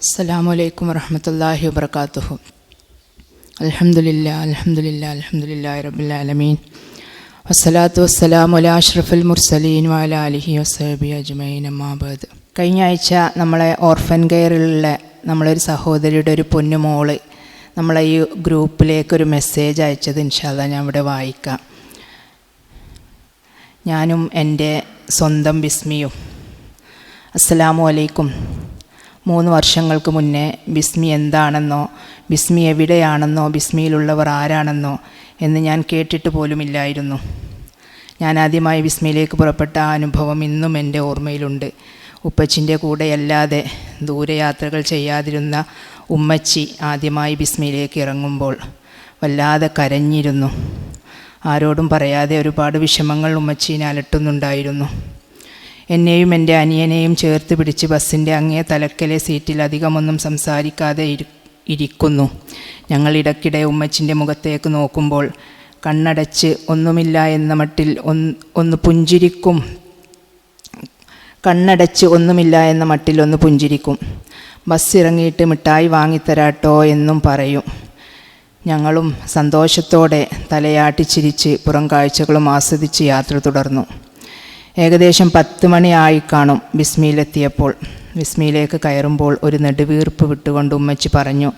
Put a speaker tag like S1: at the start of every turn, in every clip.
S1: അസ്സലാമു അലൈക്കും വരഹമത്തല്ലാഹി വബർക്കാത്തുഹു അലഹമുല്ല അലഹമുല്ല അൽഹംദുലില്ലാ റബ്ബിൽ വസ്സലാത്തു വസ്സലാം അല അഷ്റഫുൽ മുർസലീൻ വാല അലിഹി വസബി അജ്മൈൻ അമ്മാബാദ് കഴിഞ്ഞ ആഴ്ച നമ്മളെ ഓർഫൻ കെയറിലുള്ള നമ്മളൊരു സഹോദരിയുടെ ഒരു പൊന്നുമോൾ നമ്മളെ ഈ ഗ്രൂപ്പിലേക്കൊരു മെസ്സേജ് അയച്ചത് ഇൻഷാല്ല ഞാൻ ഇവിടെ വായിക്കാം. ഞാനും എന്റെ സ്വന്തം ബിസ്മിയും. അസ്സലാമു അലൈക്കും. മൂന്ന് വർഷങ്ങൾക്ക് മുന്നേ ബിസ്മി എന്താണെന്നോ ബിസ്മി എവിടെയാണെന്നോ ബിസ്മിയിലുള്ളവർ ആരാണെന്നോ എന്ന് ഞാൻ കേട്ടിട്ട് പോലുമില്ലായിരുന്നു. ഞാൻ ആദ്യമായി ബിസ്മിയിലേക്ക് പുറപ്പെട്ട ആ അനുഭവം ഇന്നും എന്റെ ഓർമ്മയിലുണ്ട്. ഉപ്പച്ചിന്റെ കൂടെയല്ലാതെ ദൂരയാത്രകൾ ചെയ്യാതിരുന്ന ഉമ്മച്ചി ആദ്യമായി ബിസ്മിയിലേക്ക് ഇറങ്ങുമ്പോൾ വല്ലാതെ കരഞ്ഞിരുന്നു. ആരോടും പറയാതെ ഒരുപാട് വിഷമങ്ങൾ ഉമ്മച്ചീനെ അലട്ടുന്നുണ്ടായിരുന്നു. എന്നെയും എന്റെ അനിയനെയും ചേർത്ത് പിടിച്ച് ബസ്സിന്റെ അങ്ങേ തലക്കലെ സീറ്റിൽ അധികമൊന്നും സംസാരിക്കാതെ ഇരി ഇരിക്കുന്നു. ഞങ്ങൾ ഇടയ്ക്കിടെ ഉമ്മച്ചിന്റെ മുഖത്തേക്ക് നോക്കുമ്പോൾ കണ്ണടച്ച് ഒന്നുമില്ല എന്ന മട്ടിൽ ഒന്ന് ഒന്ന് പുഞ്ചിരിക്കും. കണ്ണടച്ച് ഒന്നുമില്ല എന്ന മട്ടിൽ ഒന്ന് പുഞ്ചിരിക്കും. ബസ് ഇറങ്ങിയിട്ട് മിഠായി വാങ്ങിത്തരാട്ടോ എന്നും പറയും. ഞങ്ങളും സന്തോഷത്തോടെ തലയാട്ടിച്ചിരിച്ച് പുറം കാഴ്ചകളും ആസ്വദിച്ച് യാത്ര തുടർന്നു. ഏകദേശം പത്ത് മണിയായി കാണും ബിസ്മിയിലെത്തിയപ്പോൾ വിസ്മിയിലേക്ക് കയറുമ്പോൾ ഒരു നെടുവീർപ്പ് വിട്ടുകൊണ്ട് ഉമ്മച്ചി പറഞ്ഞു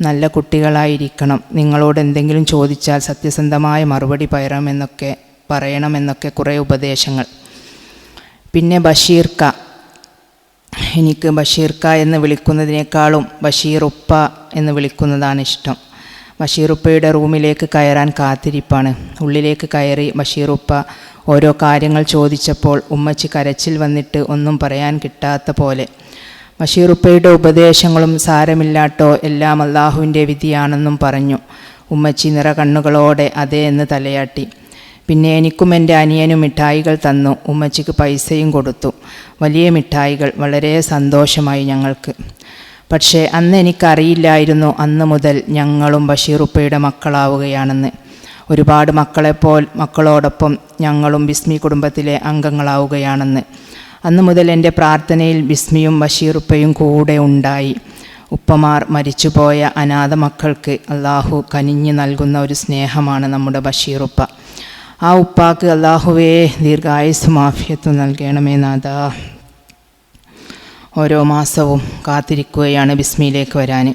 S1: നല്ല കുട്ടികളായിരിക്കണം. നിങ്ങളോട് എന്തെങ്കിലും ചോദിച്ചാൽ സത്യസന്ധമായ മറുപടി പറയണമെന്നൊക്കെ പറയണമെന്നൊക്കെ കുറേ ഉപദേശങ്ങൾ. പിന്നെ ബഷീർക്ക. എനിക്ക് ബഷീർക്ക എന്ന് വിളിക്കുന്നതിനേക്കാളും ബഷീറുപ്പ എന്ന് വിളിക്കുന്നതാണ് ഇഷ്ടം. ബഷീറുപ്പയുടെ റൂമിലേക്ക് കയറാൻ കാത്തിരിപ്പാണ്. ഉള്ളിലേക്ക് കയറി ബഷീറുപ്പ ഓരോ കാര്യങ്ങൾ ചോദിച്ചപ്പോൾ ഉമ്മച്ചി കരച്ചിൽ വന്നിട്ട് ഒന്നും പറയാൻ കിട്ടാത്ത പോലെ. ബഷീറുപ്പയുടെ ഉപദേശങ്ങളും സാരമില്ലാട്ടോ എല്ലാം അള്ളാഹുവിന്റെ വിധിയാണെന്നും പറഞ്ഞു. ഉമ്മച്ചി നിറ കണ്ണുകളോടെ അതേ എന്ന് തലയാട്ടി. പിന്നെ എനിക്കും എന്റെ അനിയനും മിഠായികൾ തന്നു. ഉമ്മച്ചിക്ക് പൈസയും കൊടുത്തു. വലിയ മിഠായികൾ. വളരെ സന്തോഷമായി ഞങ്ങൾക്ക്. പക്ഷേ അന്ന് എനിക്കറിയില്ലായിരുന്നു അന്ന് മുതൽ ഞങ്ങളും ബഷീറുപ്പയുടെ മക്കളാവുകയാണെന്ന്. ഒരുപാട് മക്കളെപ്പോൽ മക്കളോടൊപ്പം ഞങ്ങളും ബിസ്മി കുടുംബത്തിലെ അംഗങ്ങളാവുകയാണെന്ന്. അന്നു മുതൽ എന്റെ പ്രാർത്ഥനയിൽ ബിസ്മിയും ബഷീറുപ്പയും കൂടെ ഉണ്ടായി. ഉപ്പമാർ മരിച്ചുപോയ അനാഥ മക്കൾക്ക് അള്ളാഹു കനിഞ്ഞു നൽകുന്ന ഒരു സ്നേഹമാണ് നമ്മുടെ ബഷീറുപ്പ. ആ ഉപ്പാക്ക് അള്ളാഹുവേ ദീർഘായുസ് മാഫിയത്വം നൽകണമേ നാഥ. ഓരോ മാസവും കാത്തിരിക്കുകയാണ് ബിസ്മിയിലേക്ക് വരാൻ.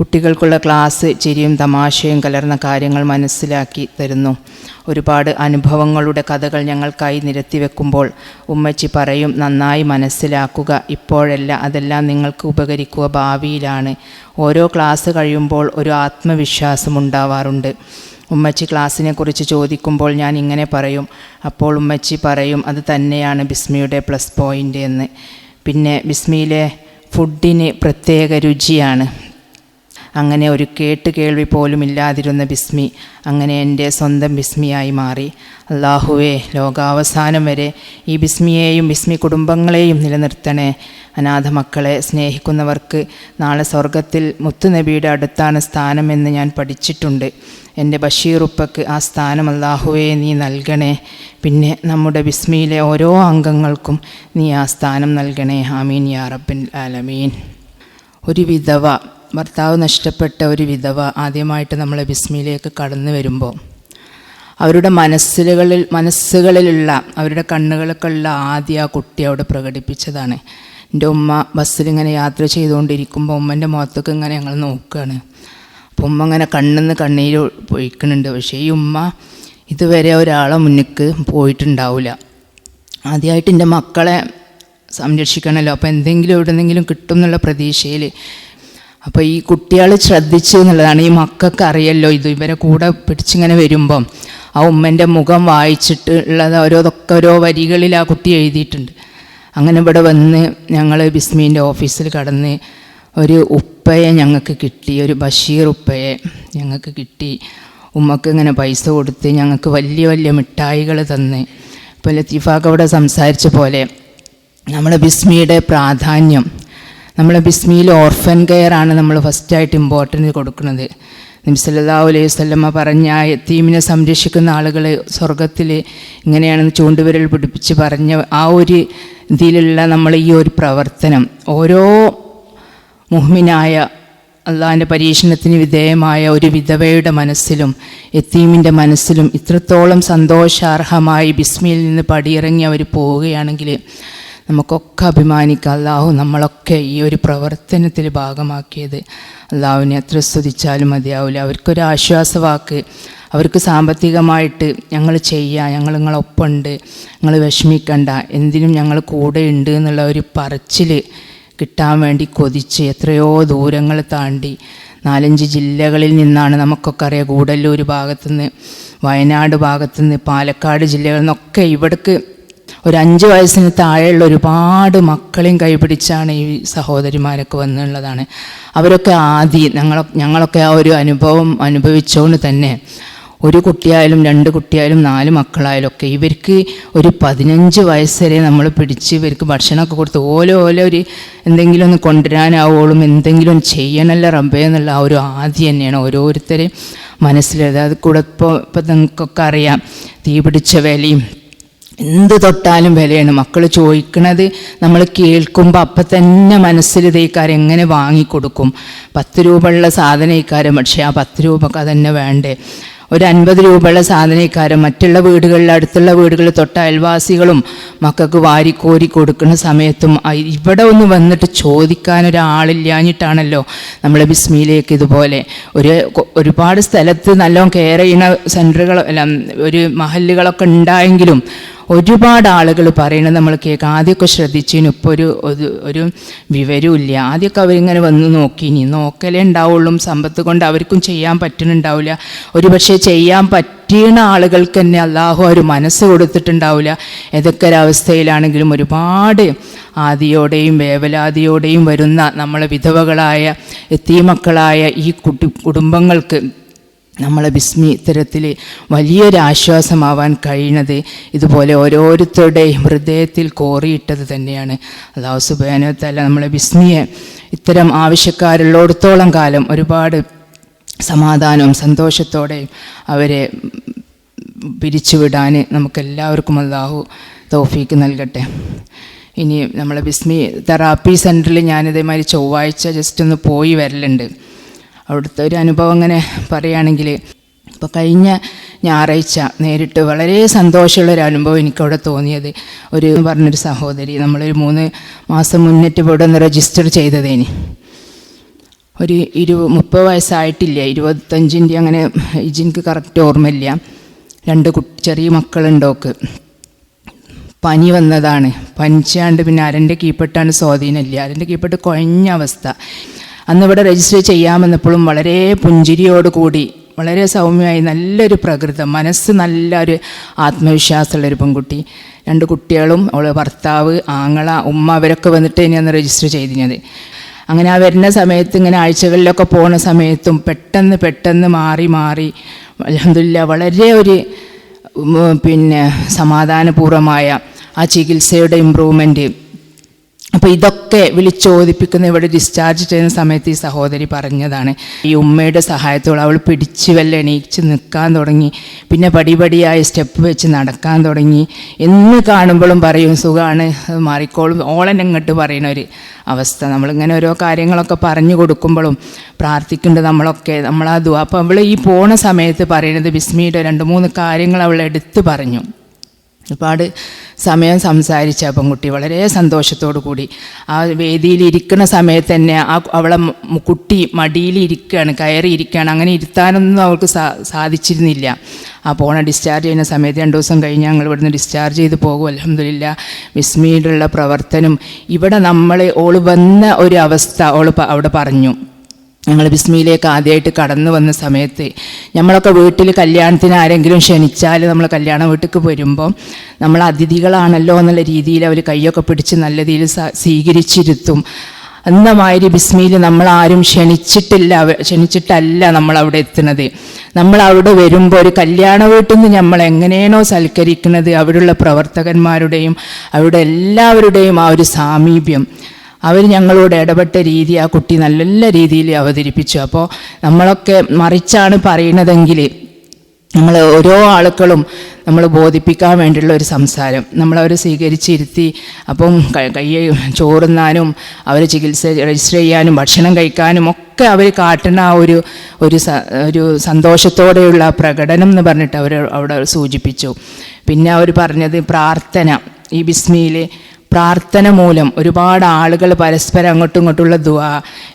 S1: കുട്ടികൾക്കുള്ള ക്ലാസ് ചിരിയും തമാശയും കലർന്ന കാര്യങ്ങൾ മനസ്സിലാക്കി തരുന്നു. ഒരുപാട് അനുഭവങ്ങളുടെ കഥകൾ ഞങ്ങൾക്കായി നിരത്തി വെക്കുമ്പോൾ ഉമ്മച്ചി പറയും നന്നായി മനസ്സിലാക്കുക. ഇപ്പോഴല്ല അതെല്ലാം നിങ്ങൾക്ക് ഉപകരിക്കുക ഭാവിയിലാണ്. ഓരോ ക്ലാസ് കഴിയുമ്പോൾ ഒരു ആത്മവിശ്വാസം ഉണ്ടാവാറുണ്ട്. ഉമ്മച്ചി ക്ലാസ്സിനെക്കുറിച്ച് ചോദിക്കുമ്പോൾ ഞാൻ ഇങ്ങനെ പറയും അപ്പോൾ ഉമ്മച്ചി പറയും അത് തന്നെയാണ് ബിസ്മിയുടെ പ്ലസ് പോയിന്റ് എന്ന്. പിന്നെ ബിസ്മിയിലെ ഫുഡിന് പ്രത്യേക രുചിയാണ്. അങ്ങനെ ഒരു കേട്ട് കേൾവി പോലും ഇല്ലാതിരുന്ന ബിസ്മി അങ്ങനെ എന്റെ സ്വന്തം ബിസ്മിയായി മാറി. അള്ളാഹുവേ ലോകാവസാനം വരെ ഈ ബിസ്മിയെയും ബിസ്മി കുടുംബങ്ങളെയും നിലനിർത്തണേ. അനാഥ മക്കളെ സ്നേഹിക്കുന്നവർക്ക് നാളെ സ്വർഗത്തിൽ മുത്തുനബിയുടെ അടുത്താണ് സ്ഥാനമെന്ന് ഞാൻ പഠിച്ചിട്ടുണ്ട്. എന്റെ ബഷീറുപ്പക്ക് ആ സ്ഥാനം അള്ളാഹുവേ നീ നൽകണേ. പിന്നെ നമ്മുടെ ബിസ്മിയിലെ ഓരോ അംഗങ്ങൾക്കും നീ ആ സ്ഥാനം നൽകണേ. ആമീൻ യാ റബ്ബിൻ ആലമീൻ. ഒരു വിധവ ഭർത്താവ് നഷ്ടപ്പെട്ട ഒരു വിധവ ആദ്യമായിട്ട് നമ്മളെ ബിസ്മിയിലേക്ക് കടന്നു വരുമ്പോൾ അവരുടെ മനസ്സുകളിൽ മനസ്സുകളിലുള്ള അവരുടെ കണ്ണുകൾക്കുള്ള ആദ്യ ആ കുട്ടി അവിടെ പ്രകടിപ്പിച്ചതാണ്. എന്റെ ഉമ്മ ബസ്സിലിങ്ങനെ യാത്ര ചെയ്തുകൊണ്ടിരിക്കുമ്പോൾ ഉമ്മന്റെ മുഖത്തൊക്കെ ഇങ്ങനെ ഞങ്ങൾ നോക്കുകയാണ്. അപ്പോൾ ഉമ്മ ഇങ്ങനെ കണ്ണെന്ന് കണ്ണീര് പൊയ്ക്കുന്നുണ്ട് പക്ഷേ ഈ ഉമ്മ ഇതുവരെ ഒരാളെ മുന്നിക്ക് പോയിട്ടുണ്ടാവില്ല. ആദ്യമായിട്ട് എന്റെ മക്കളെ സംരക്ഷിക്കണമല്ലോ. അപ്പോൾ എന്തെങ്കിലും എവിടെന്നെങ്കിലും കിട്ടും എന്നുള്ള പ്രതീക്ഷയിൽ അപ്പോൾ ഈ കുട്ടികൾ ശ്രദ്ധിച്ചു എന്നുള്ളതാണ്. ഈ മക്കൾക്ക് അറിയല്ലോ ഇത്. ഇവരെ കൂടെ പിടിച്ചിങ്ങനെ വരുമ്പം ആ ഉമ്മന്റെ മുഖം വായിച്ചിട്ട് ഉള്ളത് ഓരോതൊക്കെ ഓരോ വരികളിൽ ആ കുട്ടി എഴുതിയിട്ടുണ്ട്. അങ്ങനെ ഇവിടെ വന്ന് ഞങ്ങൾ ബിസ്മീന്റെ ഓഫീസിൽ കടന്ന് ഒരു ഉപ്പയെ ഞങ്ങൾക്ക് കിട്ടി. ഒരു ബഷീർ ഉപ്പയെ ഞങ്ങൾക്ക് കിട്ടി. ഉമ്മക്ക് ഇങ്ങനെ പൈസ കൊടുത്ത് ഞങ്ങൾക്ക് വലിയ വലിയ മിഠായികൾ തന്ന്. ഇപ്പോൾ ലത്തീഫാക്ക് അവിടെ സംസാരിച്ച പോലെ നമ്മുടെ ബിസ്മിയുടെ പ്രാധാന്യം നമ്മളെ ബിസ്മിയിൽ ഓർഫൻ കെയർ ആണ് നമ്മൾ ഫസ്റ്റായിട്ട് ഇമ്പോർട്ടന്റ് കൊടുക്കുന്നത്. നബിസല്ലാ അലൈഹി വല്ലമ്മ പറഞ്ഞ ആ യത്തീമിനെ സംരക്ഷിക്കുന്ന ആളുകൾ സ്വർഗത്തിൽ ഇങ്ങനെയാണെന്ന് ചൂണ്ടുവിരൽ പിടിപ്പിച്ച് പറഞ്ഞ ആ ഒരു ഇതിലുള്ള നമ്മൾ ഈ ഒരു പ്രവർത്തനം. ഓരോ മുഹ്മിനായ അള്ളാഹിന്റെ പരീക്ഷണത്തിന് വിധേയമായ ഒരു വിധവയുടെ മനസ്സിലും എത്തീമിന്റെ മനസ്സിലും ഇത്രത്തോളം സന്തോഷാർഹമായി ബിസ്മിയിൽ നിന്ന് പടിയിറങ്ങി അവർ പോവുകയാണെങ്കിൽ നമുക്കൊക്കെ അഭിമാനിക്കാം. അള്ളാഹു നമ്മളൊക്കെ ഈ ഒരു പ്രവർത്തനത്തിൽ ഭാഗമാക്കിയത്. അള്ളാഹുവിനെ എത്ര സ്തുതിച്ചാലും മതിയാവില്ല അവർക്കൊരു ആശ്വാസവാക്ക്. അവർക്ക് സാമ്പത്തികമായിട്ട് ഞങ്ങൾ ചെയ്യുക ഞങ്ങൾ നിങ്ങളൊപ്പമുണ്ട് നിങ്ങൾ വിഷമിക്കണ്ട. എന്തിനും ഞങ്ങൾ കൂടെ ഉണ്ട് എന്നുള്ള ഒരു പറച്ചിൽ കിട്ടാൻ വേണ്ടി കൊതിച്ച് എത്രയോ ദൂരങ്ങൾ താണ്ടി. നാലഞ്ച് ജില്ലകളിൽ നിന്നാണ് നമുക്കൊക്കെ അറിയാം. ഗൂഡല്ലൂർ ഭാഗത്തുനിന്ന് വയനാട് ഭാഗത്തുനിന്ന് പാലക്കാട് ജില്ലകളിൽ നിന്നൊക്കെ ഇവിടേക്ക് ഒരു അഞ്ച് വയസ്സിന് താഴെയുള്ള ഒരുപാട് മക്കളെയും കൈപിടിച്ചാണ് ഈ സഹോദരിമാരൊക്കെ വന്നുള്ളതാണ്. അവരൊക്കെ ആദ്യം ഞങ്ങൾ ഞങ്ങളൊക്കെ ആ ഒരു അനുഭവം അനുഭവിച്ചുകൊണ്ട് തന്നെ ഒരു കുട്ടിയായാലും രണ്ട് കുട്ടിയായാലും നാല് മക്കളായാലും ഒക്കെ ഇവർക്ക് ഒരു പതിനഞ്ച് വയസ്സ് വരെ നമ്മൾ പിടിച്ച് ഇവർക്ക് ഭക്ഷണമൊക്കെ കൊടുത്ത് ഓരോ ഓരോ ഒരു എന്തെങ്കിലും ഒന്ന് കൊണ്ടുവരാനാവോളും എന്തെങ്കിലും ചെയ്യണമല്ലോ റബ്ബേ എന്നുള്ള ആ ഒരു ആദ്യം തന്നെയാണ് ഓരോരുത്തരെയും മനസ്സിലായത് അത് കൂടെ ഇപ്പോൾ ഇപ്പം നിങ്ങൾക്കൊക്കെ അറിയാം തീ പിടിച്ച വിലയും എന്ത് തൊട്ടാലും വിലയാണ്. മക്കൾ ചോദിക്കണത് നമ്മൾ കേൾക്കുമ്പോൾ അപ്പം തന്നെ മനസ്സിൽ ഇതേക്കാരം എങ്ങനെ വാങ്ങിക്കൊടുക്കും. പത്ത് രൂപയുള്ള സാധനം ഇക്കാരം പക്ഷേ ആ പത്ത് രൂപക്ക് അതന്നെ വേണ്ടേ? ഒരു അൻപത് രൂപയുള്ള സാധനക്കാരും മറ്റുള്ള വീടുകളിൽ അടുത്തുള്ള വീടുകളിൽ തൊട്ട അയൽവാസികളും മക്കൾക്ക് വാരിക്കോരി കൊടുക്കുന്ന സമയത്തും ഇവിടെ ഒന്ന് വന്നിട്ട് ചോദിക്കാൻ ഒരാളില്ലാഞ്ഞിട്ടാണല്ലോ നമ്മളെ ബിസ്മിയിലേക്ക് ഇതുപോലെ ഒരു ഒരുപാട് സ്ഥലത്ത് നല്ലോണം കെയർ ചെയ്യുന്ന സെന്ററുകൾ അല്ല ഒരു മഹല്ലുകളൊക്കെ ഉണ്ടായെങ്കിലും ഒരുപാട് ആളുകൾ പറയണത് നമ്മൾ കേൾക്കാം. ആദ്യമൊക്കെ ശ്രദ്ധിച്ചതിന് ഇപ്പോൾ ഒരു ഒരു- ഇല്ല ആദ്യമൊക്കെ അവരിങ്ങനെ വന്ന് നോക്കി. ഇനി നോക്കലേ ഉണ്ടാവുള്ളൂ. സമ്പത്ത് കൊണ്ട് അവർക്കും ചെയ്യാൻ പറ്റുന്നുണ്ടാവില്ല ഒരു പക്ഷേ ചെയ്യാൻ പറ്റുന്ന ആളുകൾക്ക് തന്നെ അള്ളാഹു ഒരു മനസ്സ് കൊടുത്തിട്ടുണ്ടാവില്ല. ഏതൊക്കെ ഒരവസ്ഥയിലാണെങ്കിലും ഒരുപാട് ആദിയോടെയും വേവലാതിയോടെയും വരുന്ന നമ്മളെ വിധവകളായ എത്തീമക്കളായ ഈ കുടുംബങ്ങൾക്ക് നമ്മളെ ബിസ്മി ഇത്തരത്തിൽ വലിയൊരാശ്വാസമാവാൻ കഴിയണത് ഇതുപോലെ ഓരോരുത്തരുടെയും ഹൃദയത്തിൽ കോറിയിട്ടത് തന്നെയാണ്. അള്ളാഹു സുബാനത്തല്ല നമ്മളെ ബിസ്മിയെ ഇത്തരം ആവശ്യക്കാരുള്ളിടത്തോളം കാലം ഒരുപാട് സമാധാനവും സന്തോഷത്തോടെയും അവരെ പിരിച്ചുവിടാൻ നമുക്കെല്ലാവർക്കും അള്ളാഹു തോഫീക്ക് നൽകട്ടെ. ഇനി നമ്മളെ ബിസ്മി തെറാപ്പി സെന്ററിൽ ഞാനിതേമാതിരി ചൊവ്വാഴ്ച ജസ്റ്റ് ഒന്ന് പോയി വരലുണ്ട്. അവിടുത്തെ ഒരു അനുഭവം അങ്ങനെ പറയുകയാണെങ്കിൽ ഇപ്പോൾ കഴിഞ്ഞ ഞായറാഴ്ച നേരിട്ട് വളരെ സന്തോഷമുള്ള ഒരു അനുഭവം എനിക്കവിടെ തോന്നിയത്. ഒരു പറഞ്ഞൊരു സഹോദരി നമ്മളൊരു മൂന്ന് മാസം മുന്നിട്ട് ഇവിടെ ഒന്ന് രജിസ്റ്റർ ചെയ്തതേനി. ഒരു ഇരു മുപ്പത് വയസ്സായിട്ടില്ല ഇരുപത്തഞ്ചിന്റെ അങ്ങനെ ഇജിൻക്ക് കറക്റ്റ് ഓർമ്മയില്ല. രണ്ട് കുട്ടി ചെറിയ മക്കളുണ്ടോക്ക് പനി വന്നതാണ്. പനിച്ചാണ്ട് പിന്നെ അരന്റെ കീപ്പെട്ടാണ് സ്വാധീനമില്ല. അരന്റെ കീപ്പെട്ട് കുഴഞ്ഞ അവസ്ഥ. അന്ന് ഇവിടെ രജിസ്റ്റർ ചെയ്യാമെന്നപ്പോഴും വളരെ പുഞ്ചിരിയോടുകൂടി വളരെ സൗമ്യമായി നല്ലൊരു പ്രകൃതം മനസ്സ് നല്ലൊരു ആത്മവിശ്വാസമുള്ളൊരു പെൺകുട്ടി. രണ്ട് കുട്ടികളും അവളെ ഭർത്താവ് ആങ്ങള ഉമ്മ അവരൊക്കെ വന്നിട്ട് ഇനി അന്ന് രജിസ്റ്റർ ചെയ്തിരുന്നത്. അങ്ങനെ ആ വരുന്ന സമയത്ത് ഇങ്ങനെ ആഴ്ചകളിലൊക്കെ പോണ സമയത്തും പെട്ടെന്ന് പെട്ടെന്ന് മാറി മാറി അലഹമില്ല വളരെ ഒരു പിന്നെ സമാധാനപൂർവമായ ആ ചികിത്സയുടെ ഇമ്പ്രൂവ്മെന്റ് അപ്പോൾ ഇതൊക്കെ വിളിച്ചോദിപ്പിക്കുന്ന ഇവിടെ ഡിസ്ചാർജ് ചെയ്യുന്ന സമയത്ത് ഈ സഹോദരി പറഞ്ഞതാണ് ഈ ഉമ്മയുടെ സഹായത്തോടെ അവൾ പിടിച്ച് വല്ല എണീച്ച് നിൽക്കാൻ തുടങ്ങി പിന്നെ പടിപടിയായി സ്റ്റെപ്പ് വെച്ച് നടക്കാൻ തുടങ്ങി. എന്ന് കാണുമ്പോഴും പറയും സുഖമാണ് മാറിക്കോളും. ഓളൻ അങ്ങോട്ട് പറയുന്ന ഒരു അവസ്ഥ. നമ്മളിങ്ങനെ ഓരോ കാര്യങ്ങളൊക്കെ പറഞ്ഞു കൊടുക്കുമ്പോഴും പ്രാർത്ഥിക്കേണ്ടത് നമ്മളൊക്കെ. നമ്മളാ ദുവാ. അപ്പോൾ അവൾ ഈ പോണ സമയത്ത് പറയുന്നത് ബിസ്മിയുടെ രണ്ട് മൂന്ന് കാര്യങ്ങൾ അവൾ എടുത്ത് പറഞ്ഞു. ഒരുപാട് സമയം സംസാരിച്ച പെൺകുട്ടി. വളരെ സന്തോഷത്തോടു കൂടി ആ വേദിയിൽ ഇരിക്കുന്ന സമയത്ത് തന്നെ ആ അവളെ കുട്ടി മടിയിൽ ഇരിക്കുകയാണ് കയറി ഇരിക്കുകയാണ് അങ്ങനെ ഇരുത്താനൊന്നും അവൾക്ക് സാധിച്ചിരുന്നില്ല. ആ പോണ ഡിസ്ചാർജ് ചെയ്യുന്ന സമയത്ത് രണ്ട് ദിവസം കഴിഞ്ഞ് ഞങ്ങൾ ഇവിടുന്ന് ഡിസ്ചാർജ് ചെയ്ത് പോകും. അലഹമില്ല വിസ്മിയിലുള്ള പ്രവർത്തനം. ഇവിടെ നമ്മൾ ഓൾ വന്ന ഒരു അവസ്ഥ ഓൾ അവിടെ പറഞ്ഞു. ഞങ്ങൾ ബിസ്മിയിലേക്ക് ആദ്യമായിട്ട് കടന്നു വന്ന സമയത്ത് നമ്മളൊക്കെ വീട്ടിൽ കല്യാണത്തിന് ആരെങ്കിലും ക്ഷണിച്ചാൽ നമ്മൾ കല്യാണ വീട്ടിലേക്ക് വരുമ്പോൾ നമ്മൾ അതിഥികളാണല്ലോ എന്നുള്ള രീതിയിൽ അവർ കൈയൊക്കെ പിടിച്ച് നല്ല രീതിയിൽ സ്വീകരിച്ചിരുത്തും. എന്നമാതിരി ബിസ്മിയിൽ നമ്മൾ ആരും ക്ഷണിച്ചിട്ടില്ല ക്ഷണിച്ചിട്ടല്ല നമ്മൾ അവിടെ എത്തുന്നത്. നമ്മൾ അവിടെ വരുമ്പോൾ ഒരു കല്യാണ വീട്ടിൽ നിന്ന് നമ്മൾ എങ്ങനെയാണോ സൽക്കരിക്കുന്നത് അവിടെയുള്ള പ്രവർത്തകന്മാരുടെയും അവിടെ എല്ലാവരുടെയും ആ ഒരു സാമീപ്യം. അവർ ഞങ്ങളോട് ഇടപെട്ട രീതി ആ കുട്ടി നല്ല രീതിയിൽ അവതരിപ്പിച്ചു. അപ്പോൾ നമ്മളൊക്കെ മറിച്ചാണ് പറയുന്നതെങ്കിൽ നമ്മൾ ഓരോ ആളുകളും നമ്മൾ ബോധിപ്പിക്കാൻ വേണ്ടിയുള്ള ഒരു സംസാരം. നമ്മളവർ സ്വീകരിച്ചിരുത്തി അപ്പം ക- ചോറുന്നാനും അവർ ചികിത്സ രജിസ്റ്റർ ചെയ്യാനും ഭക്ഷണം കഴിക്കാനും ഒക്കെ അവർ കാട്ടുന്ന ആ ഒരു ഒരു ഒരു സന്തോഷത്തോടെയുള്ള പ്രകടനം എന്ന് പറഞ്ഞിട്ട് അവർ അവിടെ സൂചിപ്പിച്ചു. പിന്നെ അവർ പറഞ്ഞത് പ്രാർത്ഥന. ഈ ബിസ്മിയിൽ പ്രാർത്ഥന മൂലം ഒരുപാട് ആളുകൾ പരസ്പരം അങ്ങോട്ടും ഇങ്ങോട്ടുള്ള ദുആ.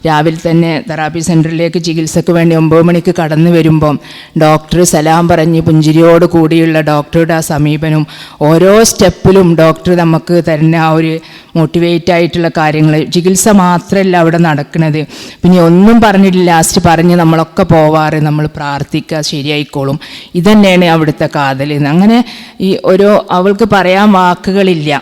S1: രാവിലെ തന്നെ തെറാപ്പി സെന്ററിലേക്ക് ചികിത്സയ്ക്ക് വേണ്ടി ഒമ്പത് മണിക്ക് കടന്നു വരുമ്പം ഡോക്ടർ സലാം പറഞ്ഞ് പുഞ്ചിരിയോട് കൂടിയുള്ള ഡോക്ടറുടെ ആ സമീപനം ഓരോ സ്റ്റെപ്പിലും ഡോക്ടർ നമുക്ക് തരുന്ന ആ ഒരു മോട്ടിവേറ്റ് ആയിട്ടുള്ള കാര്യങ്ങൾ. ചികിത്സ മാത്രമല്ല അവിടെ നടക്കുന്നത്. പിന്നെ ഒന്നും പറഞ്ഞിട്ടില്ല. ലാസ്റ്റ് പറഞ്ഞ് നമ്മളൊക്കെ പോവാറ് നമ്മൾ പ്രാർത്ഥിക്കുക ശരിയായിക്കോളും. ഇതന്നെയാണ് അവിടുത്തെ കാതൽ. അങ്ങനെ ഈ ഓരോ അവൾക്ക് പറയാൻ വാക്കുകളില്ല.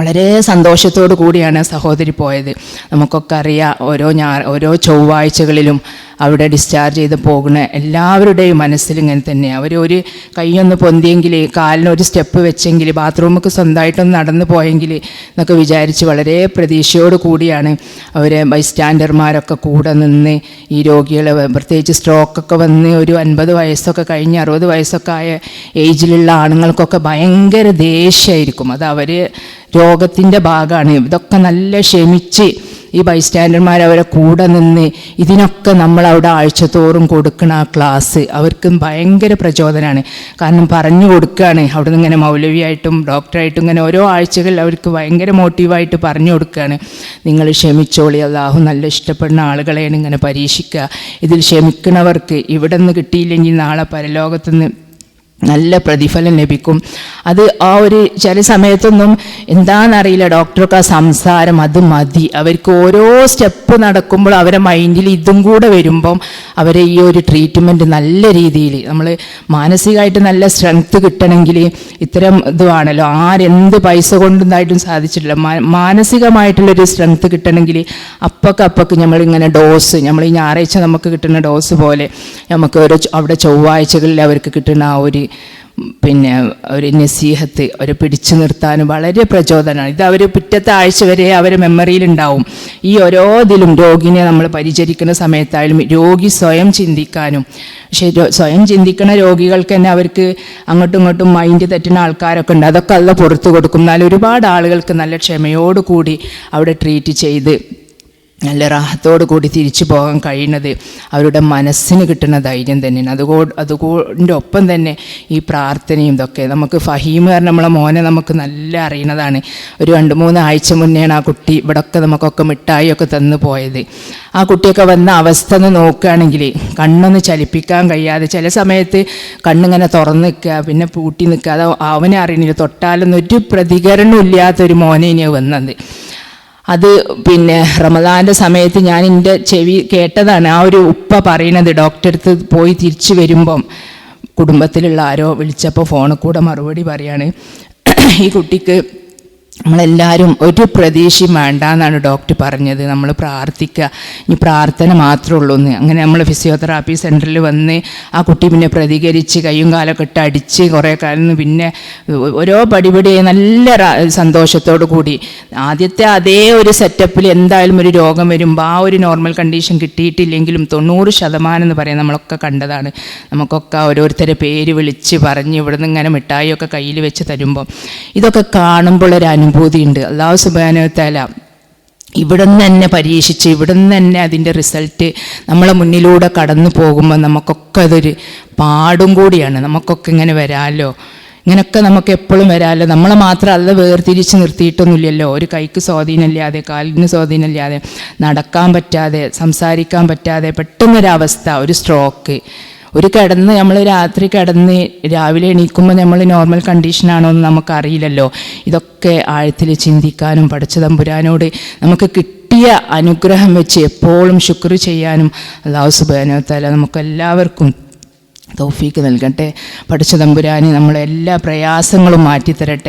S1: വളരെ സന്തോഷത്തോടു കൂടിയാണ് സഹോദരി പോയത്. നമുക്കൊക്കെ അറിയാം ഓരോ ഞാ ഓരോ ചൊവ്വാഴ്ചകളിലും അവിടെ ഡിസ്ചാർജ് ചെയ്ത് പോകുന്ന എല്ലാവരുടെയും മനസ്സിൽ ഇങ്ങനെ തന്നെയാണ് അവർ ഒരു കൈയൊന്ന് പൊന്തിയെങ്കിൽ കാലിനൊരു സ്റ്റെപ്പ് വെച്ചെങ്കിൽ ബാത്റൂമൊക്കെ സ്വന്തമായിട്ടൊന്ന് നടന്നു പോയെങ്കിൽ എന്നൊക്കെ വിചാരിച്ച് വളരെ പ്രതീക്ഷയോട് കൂടിയാണ് അവരെ ബൈസ്റ്റാൻഡർമാരൊക്കെ കൂടെ നിന്ന് ഈ രോഗികളെ പ്രത്യേകിച്ച് സ്ട്രോക്കൊക്കെ വന്ന് ഒരു അൻപത് വയസ്സൊക്കെ കഴിഞ്ഞ് അറുപത് വയസ്സൊക്കെ ആയ ഏജിലുള്ള ആണുങ്ങൾക്കൊക്കെ ഭയങ്കര ദേഷ്യമായിരിക്കും അത് അവർ രോഗത്തിന്റെ ഭാഗമാണ്. ഇതൊക്കെ നല്ല ക്ഷമിച്ച് ഈ ബൈസ്റ്റാൻഡർമാർ അവരെ കൂടെ നിന്ന് ഇതിനൊക്കെ നമ്മൾ അവിടെ ആഴ്ചത്തോറും കൊടുക്കുന്ന ആ ക്ലാസ് അവർക്കും ഭയങ്കര പ്രചോദനമാണ് കാരണം പറഞ്ഞു കൊടുക്കുകയാണ്. അവിടെ നിന്ന് ഇങ്ങനെ മൗലവിയായിട്ടും ഡോക്ടറായിട്ടും ഇങ്ങനെ ഓരോ ആഴ്ചകളിൽ അവർക്ക് ഭയങ്കര മോട്ടീവായിട്ട് പറഞ്ഞു കൊടുക്കുകയാണ്. നിങ്ങൾ ക്ഷമിച്ചോളി. അള്ളാഹു നല്ല ഇഷ്ടപ്പെടുന്ന ആളുകളെയാണ് ഇങ്ങനെ പരീക്ഷിക്കുക. ഇതിൽ ക്ഷമിക്കുന്നവർക്ക് ഇവിടെ നിന്ന് കിട്ടിയില്ലെങ്കിൽ നാളെ പരലോകത്തുനിന്ന് നല്ല പ്രതിഫലം ലഭിക്കും. അത് ആ ഒരു ചില സമയത്തൊന്നും എന്താണെന്നറിയില്ല. ഡോക്ടർക്ക് ആ സംസാരം അത് മതി. അവർക്ക് ഓരോ സ്റ്റെപ്പ് നടക്കുമ്പോൾ അവരെ മൈൻഡിൽ ഇതും കൂടെ വരുമ്പം അവരെ ഈ ഒരു ട്രീറ്റ്മെന്റ് നല്ല രീതിയിൽ നമ്മൾ മാനസികമായിട്ട് നല്ല സ്ട്രെങ്ത് കിട്ടണമെങ്കിൽ ഇത്തരം ഇതുവാണല്ലോ. ആരെന്ത് പൈസ കൊണ്ടുണ്ടായിട്ടും സാധിച്ചിട്ടില്ല. മാനസികമായിട്ടുള്ളൊരു സ്ട്രെങ്ത് കിട്ടണമെങ്കിൽ അപ്പൊക്കെ അപ്പൊക്കെ നമ്മളിങ്ങനെ ഡോസ് നമ്മൾ ഈ ഞായറാഴ്ച നമുക്ക് കിട്ടുന്ന ഡോസ് പോലെ നമുക്ക് ഓരോ അവിടെ ചൊവ്വാഴ്ചകളിൽ അവർക്ക് കിട്ടുന്ന ആ ഒരു പിന്നെ ഒരു നസീഹത്ത് അവരെ പിടിച്ചു നിർത്താനും വളരെ പ്രചോദനമാണ്. ഇത് അവർ പിറ്റത്തെ ആഴ്ച വരെ അവരെ മെമ്മറിയിലുണ്ടാവും ഈ ഓരോ ഇതിലും രോഗിനെ നമ്മൾ പരിചരിക്കുന്ന സമയത്തായാലും രോഗി സ്വയം ചിന്തിക്കാനും പക്ഷേ സ്വയം ചിന്തിക്കുന്ന രോഗികൾക്ക് തന്നെ അവർക്ക് അങ്ങോട്ടും ഇങ്ങോട്ടും മൈൻഡ് തെറ്റുന്ന ആൾക്കാരൊക്കെ ഉണ്ട്. അതൊക്കെ അല്ല പുറത്തു കൊടുക്കും. എന്നാൽ ഒരുപാട് ആളുകൾക്ക് നല്ല ക്ഷമയോടുകൂടി അവിടെ ട്രീറ്റ് ചെയ്ത് നല്ല റാഹത്തോടു കൂടി തിരിച്ചു പോകാൻ കഴിയുന്നത് അവരുടെ മനസ്സിന് കിട്ടുന്ന ധൈര്യം തന്നെയാണ്. അതുകോ അതുകൊണ്ട് ഒപ്പം തന്നെ ഈ പ്രാർത്ഥനയും ഇതൊക്കെ. നമുക്ക് ഫഹീം കാരണം നമ്മളെ മോനെ നമുക്ക് നല്ല അറിയുന്നതാണ്. ഒരു രണ്ട് മൂന്ന് ആഴ്ച മുന്നെയാണ് ആ കുട്ടി ഇവിടൊക്കെ നമുക്കൊക്കെ മിഠായിയൊക്കെ തന്നു പോയത്. ആ കുട്ടിയൊക്കെ വന്ന അവസ്ഥ ഒന്ന് നോക്കുകയാണെങ്കിൽ കണ്ണൊന്ന് ചലിപ്പിക്കാൻ കഴിയാതെ ചില സമയത്ത് കണ്ണിങ്ങനെ തുറന്ന് നിൽക്കുക പിന്നെ പൂട്ടി നിൽക്കുക. അത് അവനെ അറിയണില്ല. തൊട്ടാലൊന്നും ഒരു പ്രതികരണം ഇല്ലാത്തൊരു മോനെ ഇനി വന്നത്. അത് പിന്നെ റമദാന്റെ സമയത്ത് ഞാൻ എന്റെ ചെവി കേട്ടതാണ്. ആ ഒരു ഉപ്പ പറയണത് ഡോക്ടറെ അടുത്ത് പോയി തിരിച്ചു വരുമ്പം കുടുംബത്തിലുള്ള ആരോ വിളിച്ചപ്പോൾ ഫോണിൽ കൂടെ മറുപടി പറയാണ്. ഈ കുട്ടിക്ക് നമ്മളെല്ലാവരും ഒരു പ്രതീക്ഷയും വേണ്ട എന്നാണ് ഡോക്ടർ പറഞ്ഞത്. നമ്മൾ പ്രാർത്ഥിക്കുക ഇനി പ്രാർത്ഥന മാത്രമേ ഉള്ളൂ എന്ന്. അങ്ങനെ നമ്മൾ ഫിസിയോതെറാപ്പി സെന്ററിൽ വന്ന് ആ കുട്ടി പിന്നെ പ്രതികരിച്ച് കയ്യും കാലൊക്കെ ഇട്ട് അടിച്ച് കുറേ കാലം പിന്നെ ഓരോ പടിപടി നല്ല സന്തോഷത്തോടു കൂടി. ആദ്യത്തെ അതേ ഒരു സെറ്റപ്പിൽ എന്തായാലും ഒരു രോഗം വരുമ്പോൾ ആ ഒരു നോർമൽ കണ്ടീഷൻ കിട്ടിയിട്ടില്ലെങ്കിലും തൊണ്ണൂറ് ശതമാനം എന്ന് പറയാൻ നമ്മളൊക്കെ കണ്ടതാണ്. നമുക്കൊക്കെ ഓരോരുത്തരെ പേര് വിളിച്ച് പറഞ്ഞ് ഇവിടുന്ന് ഇങ്ങനെ മിഠായിയൊക്കെ കയ്യിൽ വെച്ച് തരുമ്പോൾ ഇതൊക്കെ കാണുമ്പോൾ ഒരു അനുഭൂതിയുണ്ട് അള്ളാഹു സുബാനത്താല ഇവിടുന്ന് തന്നെ പരീക്ഷിച്ച് ഇവിടുന്ന് തന്നെ അതിന്റെ റിസൾട്ട് നമ്മളെ മുന്നിലൂടെ കടന്നു പോകുമ്പോൾ നമുക്കൊക്കെ അതൊരു പാടും കൂടിയാണ്. നമുക്കൊക്കെ ഇങ്ങനെ വരാമല്ലോ ഇങ്ങനൊക്കെ നമുക്ക് എപ്പോഴും വരാമല്ലോ നമ്മളെ മാത്രം അല്ല വേർതിരിച്ച് നിർത്തിയിട്ടൊന്നുമില്ലല്ലോ? ഒരു കൈക്ക് സ്വാധീനമില്ലാതെ കാലിന് സ്വാധീനമില്ലാതെ നടക്കാൻ പറ്റാതെ സംസാരിക്കാൻ പറ്റാതെ പെട്ടെന്നൊരവസ്ഥ ഒരു സ്ട്രോക്ക് ഒരു കിടന്ന് നമ്മൾ രാത്രി കിടന്ന് രാവിലെ എണീക്കുമ്പോൾ നമ്മൾ നോർമൽ കണ്ടീഷനാണോ എന്ന് നമുക്കറിയില്ലല്ലോ. ഇതൊക്കെ ആഴത്തിൽ ചിന്തിക്കാനും പഠിച്ച തമ്പുരാനോട് നമുക്ക് കിട്ടിയ അനുഗ്രഹം വെച്ച് എപ്പോഴും ശുക്ർ ചെയ്യാനും അള്ളാഹു സുബാനോ തല നമുക്കെല്ലാവർക്കും തൗഫീക്ക് നൽകട്ടെ. പഠിച്ച തമ്പുരാന് നമ്മളെല്ലാ പ്രയാസങ്ങളും മാറ്റിത്തരട്ടെ.